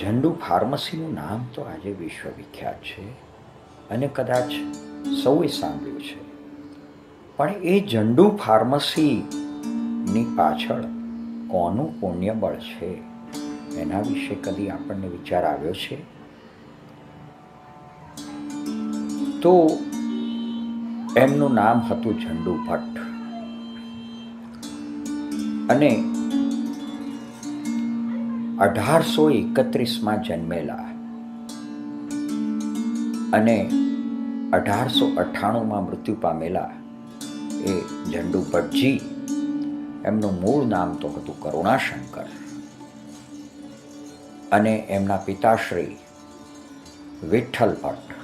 ઝંડુ ફાર્મસીનું નામ તો આજે વિશ્વવિખ્યાત છે અને કદાચ સૌએ સાંભળ્યું છે. પણ એ ઝંડુ ફાર્મસીની પાછળ કોનું પુણ્યબળ છે? એના વિશે કદી આપણને વિચાર આવ્યો છે? તો એમનું નામ હતું ઝંડુ ભટ્ટ. અને અઢારસો એકત્રીસમાં જન્મેલા. અને અઢારસો અઠ્ઠાણુંમાં મૃત્યુ પામેલા એ ઝંડુ ભટ્ટજી એમનું મૂળ નામ તો હતું કરુણાશંકર. અને એમના પિતાશ્રી વિઠ્ઠલ ભટ્ટ.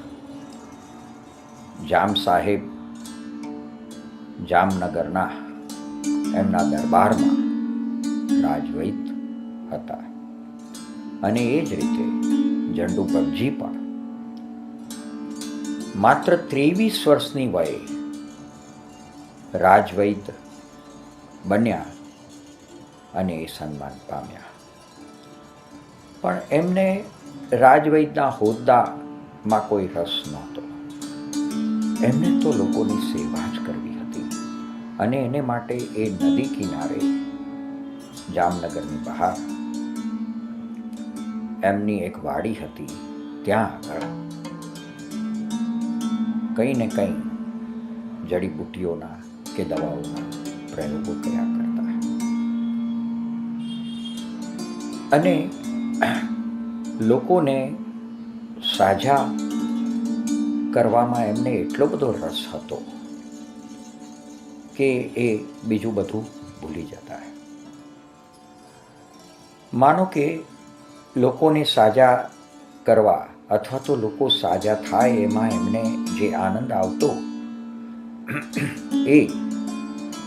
જામ સાહેબ જામનગરના એમના દરબારમાં રાજવૈદ હતા. અને એ જ રીતે ઝંડુ પબજી પણ. માત્ર ત્રેવીસ વર્ષની વયે રાજવૈદ બન્યા અને એ સન્માન પામ્યા. પણ એમને રાજવૈદના હોદ્દામાં કોઈ રસ નહોતો. એમને તો લોકોની સેવા જ કરવી હતી અને એને માટે એ નદી કિનારે જામનગરની બહાર એમની એક વાડી હતી ત્યાં આગળ. કંઈ ને કંઈ જડીબુટ્ટીઓના કે દવાઓના પ્રયોગો કર્યા કરતા. અને લોકોને સાજા કરવામાં એમને એટલો બધો રસ હતો કે એ બીજું બધું ભૂલી જતા. માનો કે લોકોને સાજા કરવા અથવા તો લોકો સાજા થાય એમાં એમને જે આનંદ આવતો એ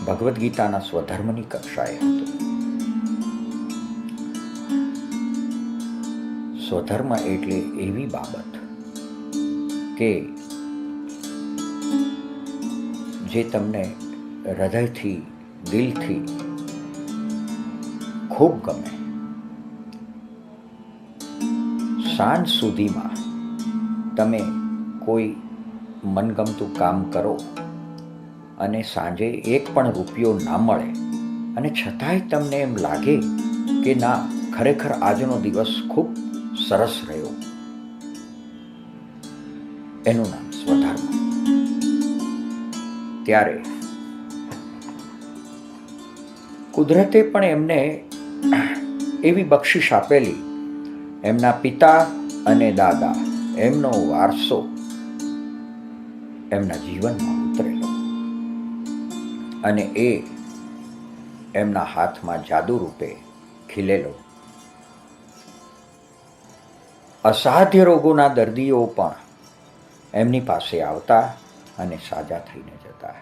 ભગવદ્ ગીતાના સ્વધર્મની કક્ષાએ હતો. સ્વધર્મ એટલે એવી બાબત કે જે તમને હૃદયથી, દિલથી ખૂબ ગમે. સાંજ સુધીમાં તમે કોઈ મનગમતું કામ કરો અને સાંજે એક પણ રૂપિયો ના મળે અને છતાંય તમને એમ લાગે કે ના, ખરેખર આજનો દિવસ ખૂબ સરસ રહ્યો. એનું નામ સ્વધર્મ. ત્યારે કુદરતે પણ એમને એવી બક્ષિશ આપેલી એમના પિતા અને દાદા એમનો વારસો એમના જીવનમાં ઉતરેલો. અને એ એમના હાથમાં જાદુ રૂપે ખીલેલો. અસાધ્ય રોગોના દર્દીઓ પણ એમની પાસે આવતા અને સાજા થઈને જતા.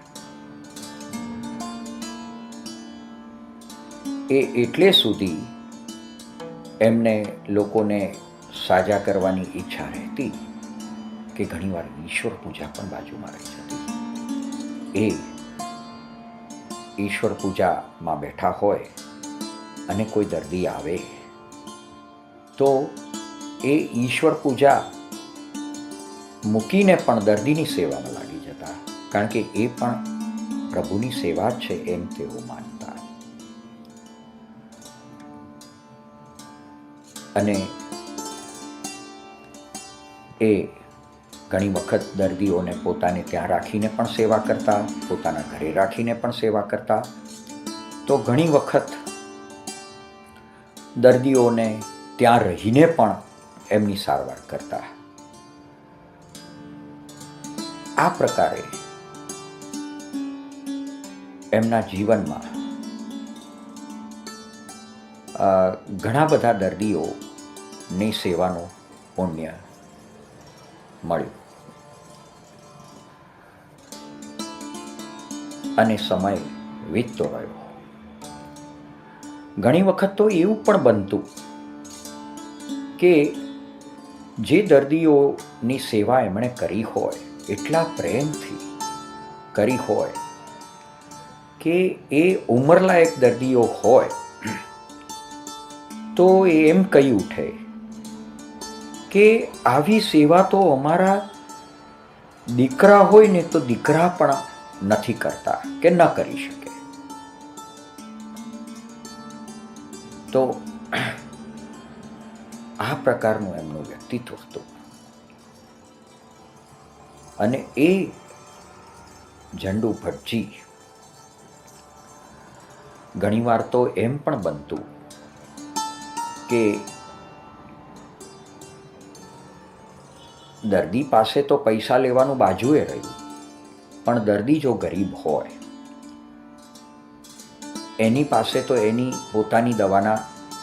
એ એટલે સુધી એમને લોકોને સાજા કરવાની ઈચ્છા રહેતી કે ઘણીવાર ઈશ્વર પૂજા પણ બાજુમાં રહી જતી. એ ઈશ્વર પૂજામાં બેઠા હોય અને કોઈ દર્દી આવે, તો એ ઈશ્વર પૂજા મૂકીને પણ દર્દીની સેવામાં લાગી જતા. કારણ કે એ પણ પ્રભુની સેવા છે એમ તેઓ માનતા અને એ ઘણી વખત દર્દીઓને પોતાને ત્યાં રાખીને પણ સેવા કરતા, પોતાના ઘરે રાખીને પણ સેવા કરતા. તો ઘણી વખત દર્દીઓને ત્યાં રહીને પણ એમની સારવાર કરતા. આ પ્રકારે એમના જીવનમાં ઘણા બધા દર્દીઓની સેવાનું પુણ્ય મળ્યું. અને સમય વીતતો રહ્યો. ઘણી વખત તો એવું પણ બનતું કે જે દર્દીઓની સેવા એમણે કરી હોય, એટલા પ્રેમથી કરી હોય કે એ ઉંમરલાયક દર્દીઓ હોય, તો એ એમ કહી ઉઠે કે આવી સેવા તો અમારા દીકરા હોય ને તો દીકરા પણ નથી કરતા કે ન કરી શકે. તો આ પ્રકારનું એમનું વ્યક્તિત્વ હતું. અને એ ઝંડુ ભટજી. ઘણીવાર તો એમ પણ બનતું કે દર્દી પાસે તો પૈસા લેવાનું બાજુએ રહ્યું, પણ દર્દી જો ગરીબ હોય, એની પાસે તો એની પોતાની દવાના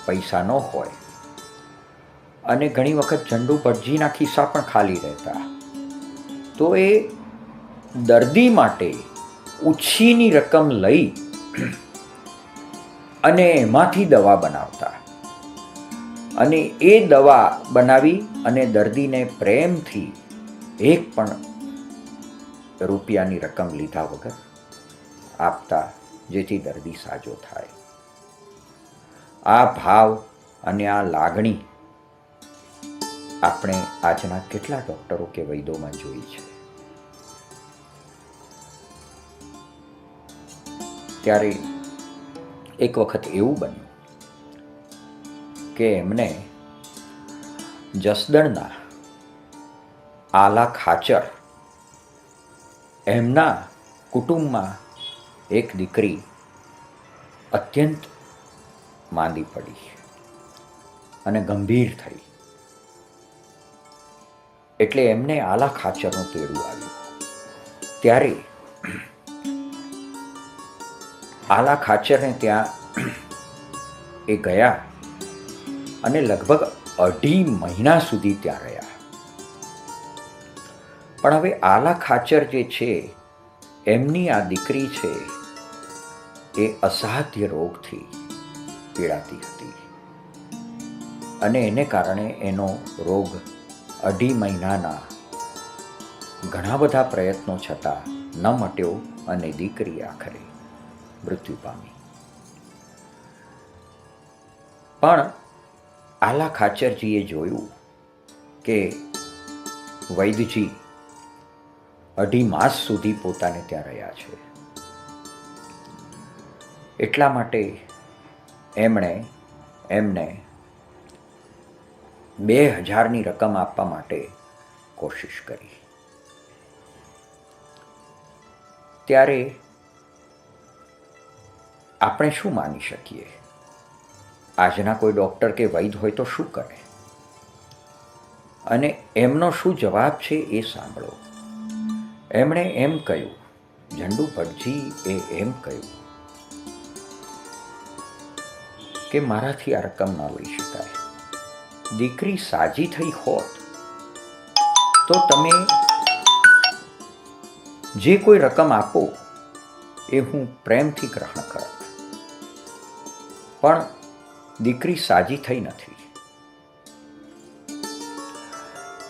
પૈસા ન હોય. અને ઘણી વખત ઝંડુ ભટજીના ખિસ્સા પણ ખાલી રહેતા. તો એ દર્દી માટે ઉછીની રકમ લઈ અને એમાંથી દવા બનાવતા. અને એ દવા બનાવી અને દર્દીને પ્રેમથી એક પણ રૂપિયાની રકમ લીધા વગર આપતા જેથી દર્દી સાજો થાય. આ ભાવ અને આ લાગણી આપણે આજના કેટલા ડૉક્ટરો કે વૈદોમાં જોઈ છે. ત્યારે એક વખત એવું બન્યું કે એમને જસદણના આલા ખાચર એમના કુટુંબમાં એક દીકરી અત્યંત માંદી પડી અને ગંભીર થઈ. એટલે એમને આલા ખાચરનું તેડું આવ્યું. ત્યારે આલા ખાચરને ત્યાં એ ગયા અને લગભગ અઢી મહિના સુધી ત્યાં રહ્યા. પણ હવે આલા ખાચર જે છે, એમની આ દીકરી છે, એ અસાધ્ય રોગથી પીડાતી હતી. અને એને કારણે એનો રોગ અઢી મહિનાના ઘણા બધા પ્રયત્નો છતાં ન મટ્યો અને દીકરી આખરે મૃત્યુ પામી. પણ આલા ખાચરજીએ જોયું કે વૈદજી અઢી માસ સુધી પોતાને ત્યાં રહ્યા છે. એટલા માટે એમણે એમને બે હજારની રકમ આપવા માટે કોશિશ કરી. ત્યારે આપણે શું માની શકીએ? આજના કોઈ ડૉક્ટર કે વૈદ હોય તો શું કરે? અને એમનો શું જવાબ છે એ સાંભળો. એમણે એમ કહ્યું, ઝંડુ ભટજી એ એમ કહ્યું કે મારાથી આ રકમ ન લઈ શકાય. દીકરી સાજી થઈ હોત તો તમે જે કોઈ રકમ આપો એ હું પ્રેમથી ગ્રહણ કરત. પણ દીકરી સાજી થઈ નથી.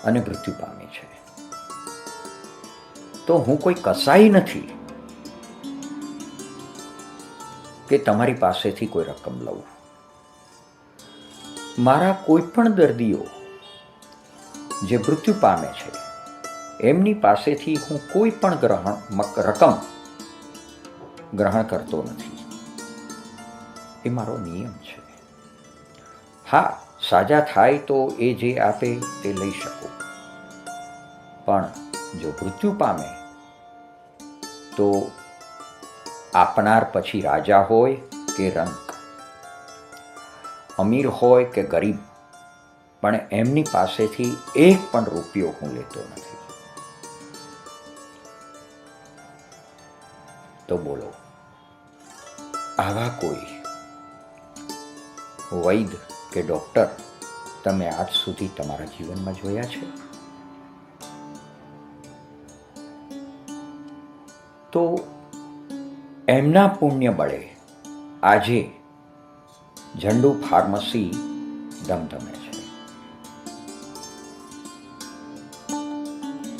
અને મૃત્યુ પામી છે. તો હું કોઈ કસાઈ નથી કે તમારી પાસેથી કોઈ રકમ લઉં. મારા કોઈ પણ દર્દીઓ જે મૃત્યુ પામે છે, એમની પાસેથી હું કોઈ પણ ગ્રહણ રકમ ગ્રહણ કરતો નથી. એ મારો નિયમ છે. હા, સાજા થાય તો એ જે આપે તે લઈ શકો. પણ જો મૃત્યુ પામે, તો આપનાર પછી રાજા હોય કે રંક અમીર હોય કે ગરીબ? પણ એમની પાસેથી એક પણ રૂપિયો હું લેતો નથી. તો બોલો, આવા કોઈ વૈદ કે ડૉક્ટર, તમે આજ સુધી તમારા જીવનમાં જોયા છે? તો એમના પુણ્ય બળે આજે ઝંડુ ફાર્મસી ધમધમે છે.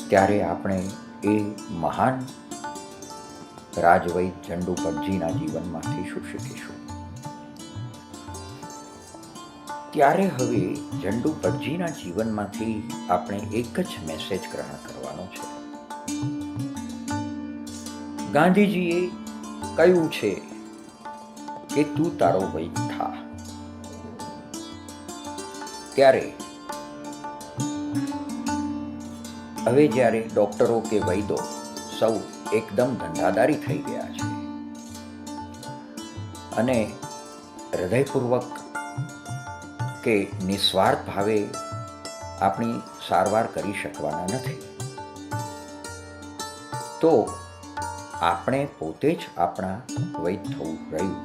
ત્યારે આપણે એ મહાન રાજવૈદ ઝંડુ પટજીના જીવનમાંથી શું શીખીશું? ત્યારે હવે ઝંડુ જીવનમાંથી આપણે એક જ મેસેજ ગ્રહણ કરવાનો છે. ગાંધીજીએ કહ્યું છે કે તું તારો વૈદ થા. ત્યારે હવે જ્યારે ડોક્ટરો કે વૈદો સૌ એકદમ ધંધાદારી થઈ ગયા છે અને હૃદયપૂર્વક કે નિસ્વાર્થ ભાવે આપણી સારવાર કરી શકવાના નથી. તો આપણે પોતે જ આપણા વૈદ થવું રહ્યું.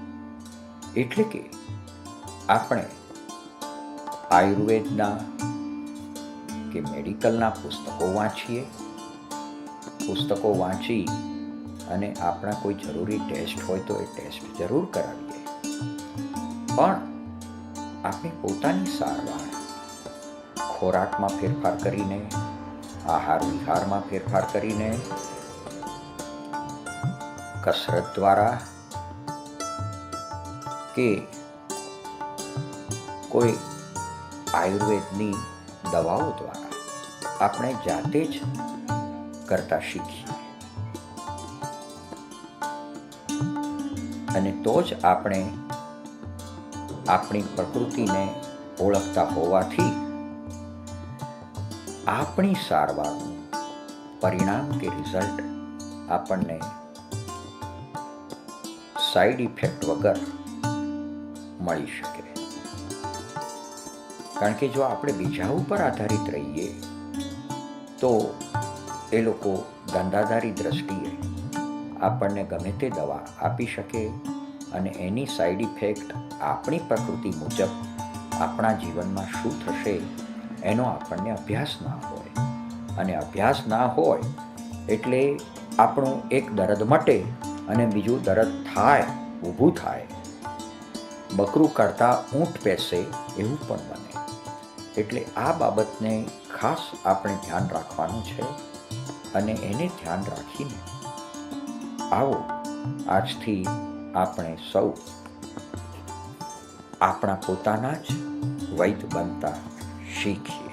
એટલે કે આપણે આયુર્વેદના કે મેડિકલના પુસ્તકો વાંચીએ. પુસ્તકો વાંચી અને આપણા કોઈ જરૂરી ટેસ્ટ હોય તો એ ટેસ્ટ જરૂર કરાવીએ. પણ આપણે પોતાની સારવાર. ખોરાકમાં ફેરફાર કરીને, આહાર વિહારમાં ફેરફાર કરીને, કસરત દ્વારા કે કોઈ આયુર્વેદની દવાઓ દ્વારા આપણે જાતે જ કરતા શીખીએ. અને તો જ આપણે આપણી પ્રકૃતિને ઓળખતા હોવાથી આપણી સારવારનું પરિણામ કે રિઝલ્ટ આપણને સાઈડ ઇફેક્ટ વગર મળી શકે. કારણ કે જો આપણે બીજા ઉપર આધારિત રહીએ, તો એ લોકો ધંધાદારી દ્રષ્ટિએ આપણને ગમે તે દવા આપી શકે અને એની સાઈડ ઇફેક્ટ આપણી પ્રકૃતિ મુજબ આપણા જીવનમાં શું થશે એનો આપણને અભ્યાસ ના હોય. અને અભ્યાસ ના હોય એટલે આપણું એક દર્દ મટે અને બીજું દર્દ થાય, ઊભું થાય. બકરું કરતા ઊંટ પેસે એવું પણ બને. એટલે આ બાબતને ખાસ આપણે ધ્યાન રાખવાનું છે અને એને ધ્યાન રાખીને આવો આજથી આપણે સૌ આપણા પોતાના જ વૈદ બનતા શીખીએ.